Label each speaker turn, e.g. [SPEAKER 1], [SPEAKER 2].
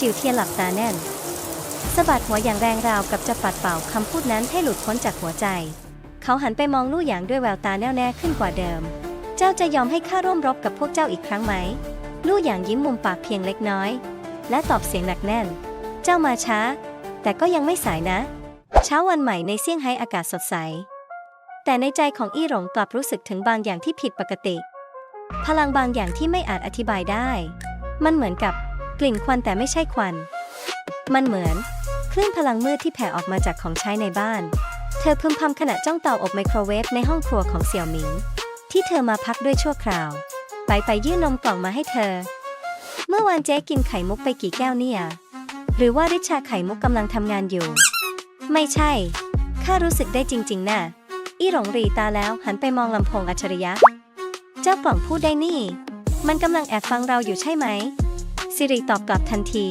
[SPEAKER 1] จิวเทียนหลับตาแน่นสะบัดหัวอย่างแรงราวกับจะปัดเป่าคำพูดนั้นให้หลุดพ้นจากหัวใจ เขาหันไปมองลู่หยางด้วยแววตาแน่วแน่ขึ้นกว่าเดิม เจ้าจะยอมให้ข้าร่วมรบกับพวกเจ้าอีกครั้งไหม ลู่หยางยิ้มมุมปากเพียงเล็กน้อย และตอบเสียงหนักแน่น เจ้ามาช้า แต่ก็ยังไม่สายนะ เช้าวันใหม่ในเซี่ยงไฮ้อากาศสดใส แต่ในใจของอี้หลงกลับรู้สึกถึงบางอย่างที่ผิดปกติ พลังบางอย่างที่ไม่อาจอธิบายได้ มันเหมือนกับ กลิ่นควันแต่ไม่ใช่ควัน มันเหมือน คลื่นพลังมืดที่แผ่ออกมาจากของใช้ในบ้าน เธอพึมพำขณะจ้องเตาอบไมโครเวฟในห้องครัวของเสี่ยวหมิง ที่เธอมาพักด้วยชั่วคราว ไปไปยื่นนมกล่องมาให้เธอ เมื่อวานเจ๊กินไข่มุกไปกี่แก้วเนี่ยหรือว่าริชาไข่มุกกำลังทำงานอยู่ ไม่ใช่ ข้ารู้สึกได้จริงๆน่ะ อี้หลงรีตาแล้วหันไปมองลำโพงอัจฉริยะ เจ้ากล่องพูดได้นี่ มันกำลังแอบฟังเราอยู่ใช่ไหม สิริตอบกลับทันที